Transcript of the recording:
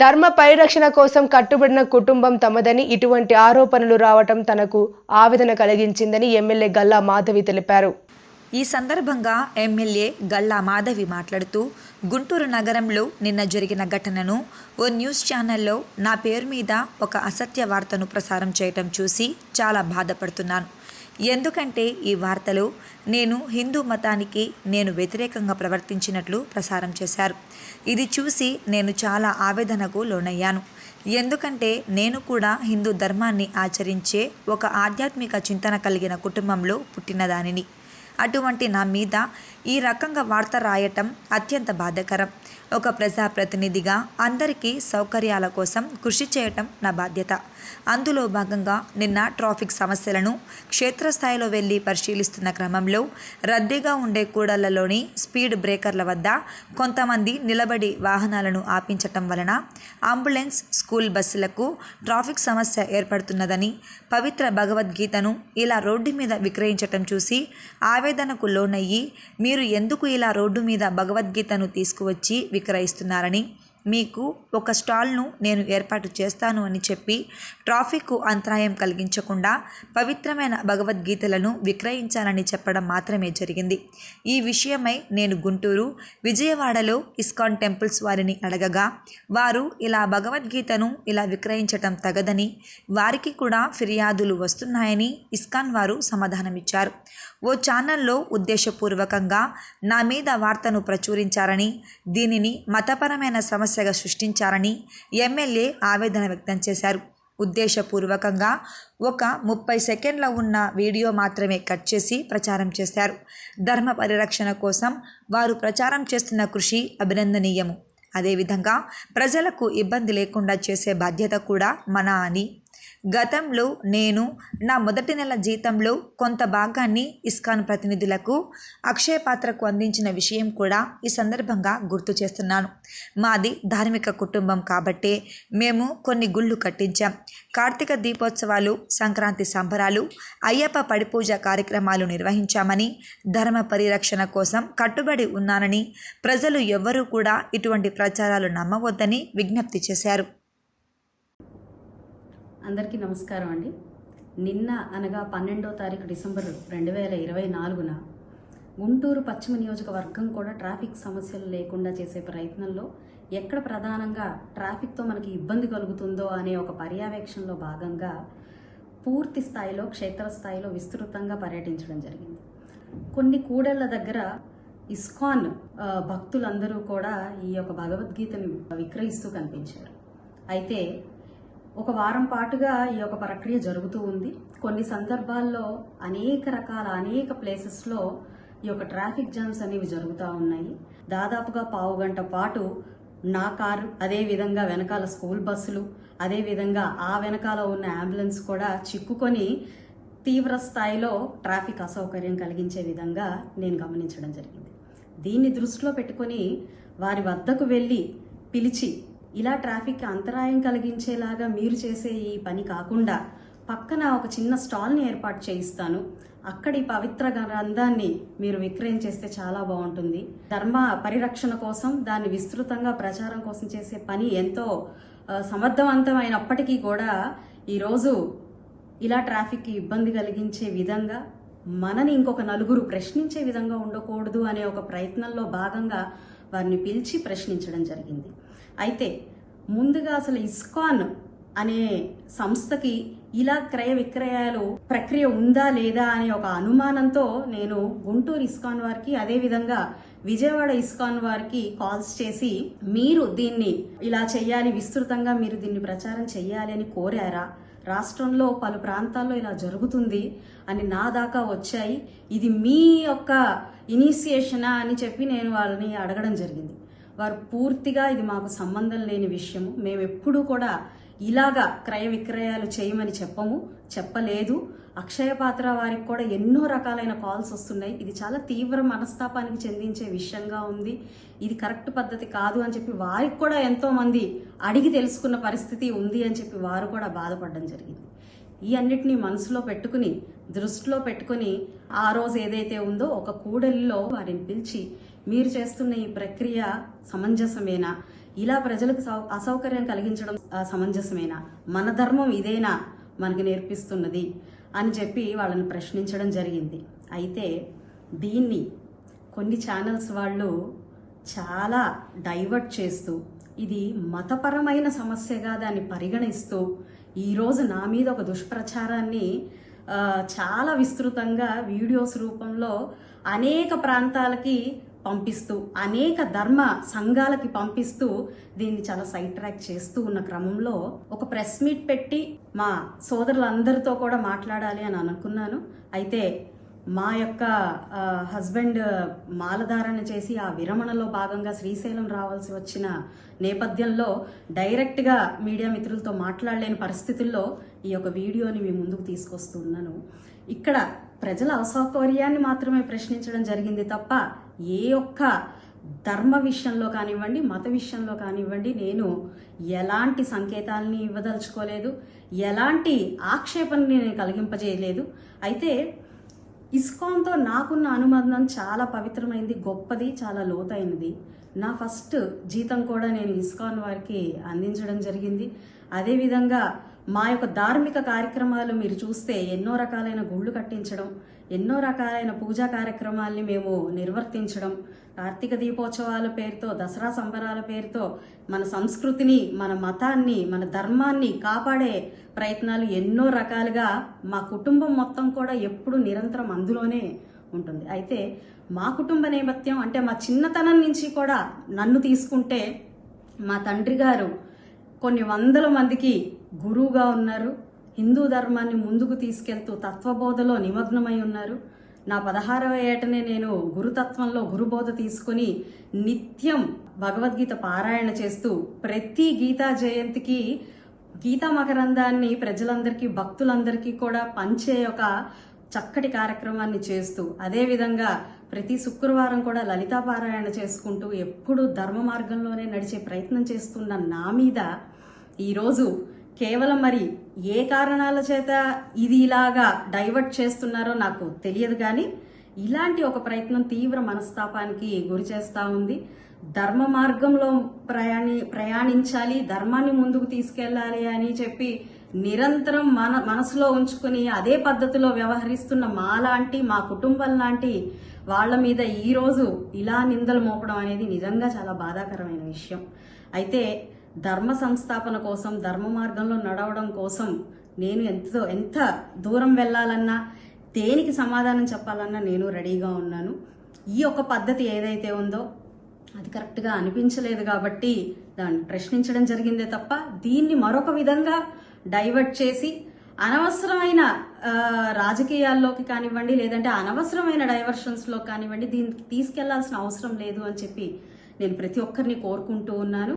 ధర్మ పరిరక్షణ కోసం కట్టుబడిన కుటుంబం తమదని ఇటువంటి ఆరోపణలు రావటం తనకు ఆవేదన కలిగించిందని ఎమ్మెల్యే గల్లా మాధవి తెలిపారు. ఈ సందర్భంగా ఎమ్మెల్యే గల్లా మాధవి మాట్లాడుతూ గుంటూరు నగరంలో నిన్న జరిగిన ఘటనను ఓ న్యూస్ ఛానల్లో నా పేరు మీద ఒక అసత్య వార్తను ప్రసారం చేయటం చూసి చాలా బాధపడుతున్నాను. ఎందుకంటే ఈ వార్తలో నేను హిందూ మతానికి నేను వ్యతిరేకంగా ప్రవర్తించినట్లు ప్రసారం చేశారు. ఇది చూసి నేను చాలా ఆవేదనకు లోనయ్యాను. ఎందుకంటే నేను కూడా హిందూ ధర్మాన్ని ఆచరించే ఒక ఆధ్యాత్మిక చింతన కలిగిన కుటుంబంలో పుట్టినదానిని. అటువంటి నా మీద ఈ రకంగా వార్త రాయటం అత్యంత బాధకరం. ఒక ప్రజాప్రతినిధిగా అందరికీ సౌకర్యాల కోసం కృషి చేయటం నా బాధ్యత. అందులో భాగంగా నిన్న ట్రాఫిక్ సమస్యలను క్షేత్రస్థాయిలో వెళ్ళి పరిశీలిస్తున్న క్రమంలో రద్దీగా ఉండే కూడళ్ళలోని స్పీడ్ బ్రేకర్ల వద్ద కొంతమంది నిలబడి వాహనాలను ఆపించటం వలన అంబులెన్స్ స్కూల్ బస్సులకు ట్రాఫిక్ సమస్య ఏర్పడుతున్నదని పవిత్ర భగవద్గీతను ఇలా రోడ్డు మీద విక్రయించటం చూసి ఆవేదనకు లోనయ్యి మీరు ఎందుకు ఇలా రోడ్డు మీద భగవద్గీతను తీసుకువచ్చి విక్రయిస్తున్నారని మీకు ఒక స్టాల్ను నేను ఏర్పాటు చేస్తాను అని చెప్పి ట్రాఫిక్కు అంతరాయం కలిగించకుండా పవిత్రమైన భగవద్గీతలను విక్రయించాలని చెప్పడం మాత్రమే జరిగింది. ఈ విషయమై నేను గుంటూరు విజయవాడలో ఇస్కాన్ టెంపుల్స్ వారిని అడగగా వారు ఇలా భగవద్గీతను ఇలా విక్రయించటం తగదని వారికి కూడా ఫిర్యాదులు వస్తున్నాయని ఇస్కాన్ వారు సమాధానమిచ్చారు. ఓ ఛానల్లో ఉద్దేశపూర్వకంగా నా మీద వార్తను ప్రచురించారని దీనిని మతపరమైన సమస్యగా సృష్టించారని ఎమ్మెల్యే ఆవేదన వ్యక్తం చేశారు. ఉద్దేశపూర్వకంగా ఒక ముప్పై సెకండ్ల ఉన్న వీడియో మాత్రమే కట్ చేసి ప్రచారం చేశారు. ధర్మ పరిరక్షణ కోసం వారు ప్రచారం చేస్తున్న కృషి అభినందనీయము. అదేవిధంగా ప్రజలకు ఇబ్బంది లేకుండా చేసే బాధ్యత కూడా మన అని గతంలో నేను నా మొదటి నెల జీతంలో కొంత భాగాన్ని ఇస్కాన్ ప్రతినిధులకు అక్షయ పాత్రకు అందించిన విషయం కూడా ఈ సందర్భంగా గుర్తు చేస్తున్నాను. మాది ధార్మిక కుటుంబం కాబట్టే మేము కొన్ని గుళ్ళు కట్టించాం. కార్తీక దీపోత్సవాలు సంక్రాంతి సంబరాలు అయ్యప్ప పడిపూజ కార్యక్రమాలు నిర్వహించామని ధర్మ పరిరక్షణ కోసం కట్టుబడి ఉన్నానని ప్రజలు ఎవ్వరూ కూడా ఇటువంటి ప్రచారాలు నమ్మవద్దని విజ్ఞప్తి చేశారు. అందరికీ నమస్కారం అండి. నిన్న అనగా పన్నెండో తారీఖు డిసెంబర్ రెండు వేల ఇరవై నాలుగున గుంటూరు పశ్చిమ నియోజకవర్గం కూడా ట్రాఫిక్ సమస్యలు లేకుండా చేసే ప్రయత్నంలో ఎక్కడ ప్రధానంగా ట్రాఫిక్తో మనకి ఇబ్బంది కలుగుతుందో అనే ఒక పర్యవేక్షణలో భాగంగా పూర్తి స్థాయిలో క్షేత్రస్థాయిలో విస్తృతంగా పర్యటించడం జరిగింది. కొన్ని కూడళ్ళ దగ్గర ఇస్కాన్ భక్తులందరూ కూడా ఈ యొక్క భగవద్గీతను విక్రయిస్తూ కనిపించారు. అయితే ఒక వారం పాటుగా ఈ యొక్క ప్రక్రియ జరుగుతూ ఉంది. కొన్ని సందర్భాల్లో అనేక రకాల అనేక ప్లేసెస్లో ఈ యొక్క ట్రాఫిక్ జామ్స్ అనేవి జరుగుతూ ఉన్నాయి. దాదాపుగా పావు గంట పాటు నా కారు అదే విధంగా వెనకాల స్కూల్ బస్సులు అదే విధంగా ఆ వెనకాల ఉన్న అంబులెన్స్ కూడా చిక్కుకొని తీవ్ర స్థాయిలో ట్రాఫిక్ అసౌకర్యం కలిగించే విధంగా నేను గమనించడం జరిగింది. దీన్ని దృష్టిలో పెట్టుకొని వారి వద్దకు వెళ్ళి పిలిచి ఇలా ట్రాఫిక్ అంతరాయం కలిగించేలాగా మీరు చేసే ఈ పని కాకుండా పక్కన ఒక చిన్న స్టాల్ని ఏర్పాటు చేయిస్తాను. అక్కడి పవిత్ర గ్రంథాన్ని మీరు విక్రయం చేస్తే చాలా బాగుంటుంది. ధర్మ పరిరక్షణ కోసం దాన్ని విస్తృతంగా ప్రచారం కోసం చేసే పని ఎంతో సమర్థవంతమైనప్పటికీ కూడా ఈరోజు ఇలా ట్రాఫిక్ ఇబ్బంది కలిగించే విధంగా మనని ఇంకొక నలుగురు ప్రశ్నించే విధంగా ఉండకూడదు అనే ఒక ప్రయత్నంలో భాగంగా వారిని పిలిచి ప్రశ్నించడం జరిగింది. అయితే ముందుగా అసలు ఇస్కాన్ అనే సంస్థకి ఇలా క్రయ విక్రయాలు ప్రక్రియ ఉందా లేదా అనే ఒక అనుమానంతో నేను గుంటూరు ఇస్కాన్ వారికి అదే విధంగా విజయవాడ ఇస్కాన్ వారికి కాల్స్ చేసి మీరు దీన్ని ఇలా చేయాలి విస్తృతంగా మీరు దీన్ని ప్రచారం చేయాలి అని కోరారా? రాష్ట్రంలో పలు ప్రాంతాల్లో ఇలా జరుగుతుంది అని నా దాకా వచ్చాయి. ఇది మీ యొక్క ఇనిషియేషనా అని చెప్పి నేను వాళ్ళని అడగడం జరిగింది. వారు పూర్తిగా ఇది మాకు సంబంధం లేని విషయము. మేము ఎప్పుడూ కూడా ఇలాగా క్రయ విక్రయాలు చేయమని చెప్పము చెప్పలేదు. అక్షయ పాత్ర వారికి కూడా ఎన్నో రకాలైన కాల్స్ వస్తున్నాయి. ఇది చాలా తీవ్ర మనస్తాపానికి చెందించే విషయంగా ఉంది. ఇది కరెక్ట్ పద్ధతి కాదు అని చెప్పి వారికి కూడా ఎంతోమంది అడిగి తెలుసుకున్న పరిస్థితి ఉంది అని చెప్పి వారు కూడా బాధపడడం జరిగింది. ఈ అన్నిటినీ మనసులో పెట్టుకుని దృష్టిలో పెట్టుకుని ఆ రోజు ఏదైతే ఉందో ఒక కూడలిలో వారిని పిలిచి మీరు చేస్తున్న ఈ ప్రక్రియ సమంజసమేనా? ఇలా ప్రజలకు సౌ అసౌకర్యం కలిగించడం సమంజసమేనా? మన ధర్మం ఇదేనా మనకు నేర్పిస్తున్నది? అని చెప్పి వాళ్ళని ప్రశ్నించడం జరిగింది. అయితే దీన్ని కొన్ని ఛానల్స్ వాళ్ళు చాలా డైవర్ట్ చేస్తూ ఇది మతపరమైన సమస్యగా దాన్ని పరిగణిస్తూ ఈరోజు నా మీద ఒక దుష్ప్రచారాన్ని చాలా విస్తృతంగా వీడియోస్ రూపంలో అనేక ప్రాంతాలకి పంపిస్తూ అనేక ధర్మ సంఘాలకి పంపిస్తూ దీన్ని చాలా సైడ్ ట్రాక్ చేస్తూ ఉన్న క్రమంలో ఒక ప్రెస్ మీట్ పెట్టి మా సోదరులందరితో కూడా మాట్లాడాలి అని అనుకున్నాను. అయితే మా యొక్క హస్బెండ్ మాలధారణ చేసి ఆ విరమణలో భాగంగా శ్రీశైలం రావాల్సి వచ్చిన నేపథ్యంలో డైరెక్ట్గా మీడియా మిత్రులతో మాట్లాడలేని పరిస్థితుల్లో ఈ యొక్క వీడియోని మీ ముందుకు తీసుకొస్తున్నాను ఇక్కడ ప్రజల అసౌకర్యాన్ని మాత్రమే ప్రశ్నించడం జరిగింది తప్ప ఏ ఒక్క ధర్మ విషయంలో కానివ్వండి మత విషయంలో కానివ్వండి నేను ఎలాంటి సంకేతాలని ఇవ్వదలుచుకోలేదు ఎలాంటి ఆక్షేపణని నేను కలిగింపజేయలేదు. అయితే ఇస్కాన్తో నాకున్న అనుబంధం చాలా పవిత్రమైంది గొప్పది చాలా లోతైనది. నా ఫస్ట్ జీతం కూడా నేను ఇస్కాన్ వారికి అందించడం జరిగింది. అదేవిధంగా మా యొక్క ధార్మిక కార్యక్రమాలు మీరు చూస్తే ఎన్నో రకాలైన గుళ్ళు కట్టించడం ఎన్నో రకాలైన పూజా కార్యక్రమాల్ని మేము నిర్వర్తించడం కార్తీక దీపోత్సవాల పేరుతో దసరా సంబరాల పేరుతో మన సంస్కృతిని మన మతాన్ని మన ధర్మాన్ని కాపాడే ప్రయత్నాలు ఎన్నో రకాలుగా మా కుటుంబం మొత్తం కూడా ఎప్పుడు నిరంతరం అందులోనే ఉంటుంది. అయితే మా కుటుంబ నేపథ్యం అంటే మా చిన్నతనం నుంచి కూడా నన్ను తీసుకుంటే మా తండ్రి గారు కొన్ని వందల మందికి గురువుగా ఉన్నారు. హిందూ ధర్మాన్ని ముందుకు తీసుకెళ్తూ తత్వబోధలో నిమగ్నమై ఉన్నారు. నా పదహారవ ఏటనే నేను గురుతత్వంలో గురుబోధ తీసుకుని నిత్యం భగవద్గీత పారాయణ చేస్తూ ప్రతి గీతా జయంతికి గీతా మకరందాన్ని ప్రజలందరికీ భక్తులందరికీ కూడా పంచే ఒక చక్కటి కార్యక్రమాన్ని చేస్తూ అదేవిధంగా ప్రతి శుక్రవారం కూడా లలితా పారాయణ చేసుకుంటూ ఎప్పుడు ధర్మ మార్గంలోనే నడిచే ప్రయత్నం చేస్తున్న నా మీద ఈరోజు కేవలం మరి ఏ కారణాల చేత ఇది ఇలాగా డైవర్ట్ చేస్తున్నారో నాకు తెలియదు కానీ ఇలాంటి ఒక ప్రయత్నం తీవ్ర మనస్తాపానికి గురి చేస్తూ ఉంది. ధర్మ మార్గంలో ప్రయాణి ప్రయాణించాలి ధర్మాన్ని ముందుకు తీసుకెళ్ళాలి అని చెప్పి నిరంతరం మన మనసులో ఉంచుకుని అదే పద్ధతిలో వ్యవహరిస్తున్న మా లాంటి మా కుటుంబం లాంటి వాళ్ళ మీద ఈరోజు ఇలా నిందలు మోపడం అనేది నిజంగా చాలా బాధాకరమైన విషయం. అయితే ధర్మ సంస్థాపన కోసం ధర్మ మార్గంలో నడవడం కోసం నేను ఎంతో ఎంత దూరం వెళ్ళాలన్నా దేనికి సమాధానం చెప్పాలన్నా నేను రెడీగా ఉన్నాను. ఈ యొక్క పద్ధతి ఏదైతే ఉందో అది కరెక్ట్గా అనిపించలేదు కాబట్టి దాన్ని ప్రశ్నించడం జరిగిందే తప్ప దీన్ని మరొక విధంగా డైవర్ట్ చేసి అనవసరమైన రాజకీయాల్లోకి కానివ్వండి లేదంటే అనవసరమైన డైవర్షన్స్లో కానివ్వండి దీనికి తీసుకెళ్ళాల్సిన అవసరం లేదు అని చెప్పి నేను ప్రతి ఒక్కరిని కోరుకుంటూ ఉన్నాను.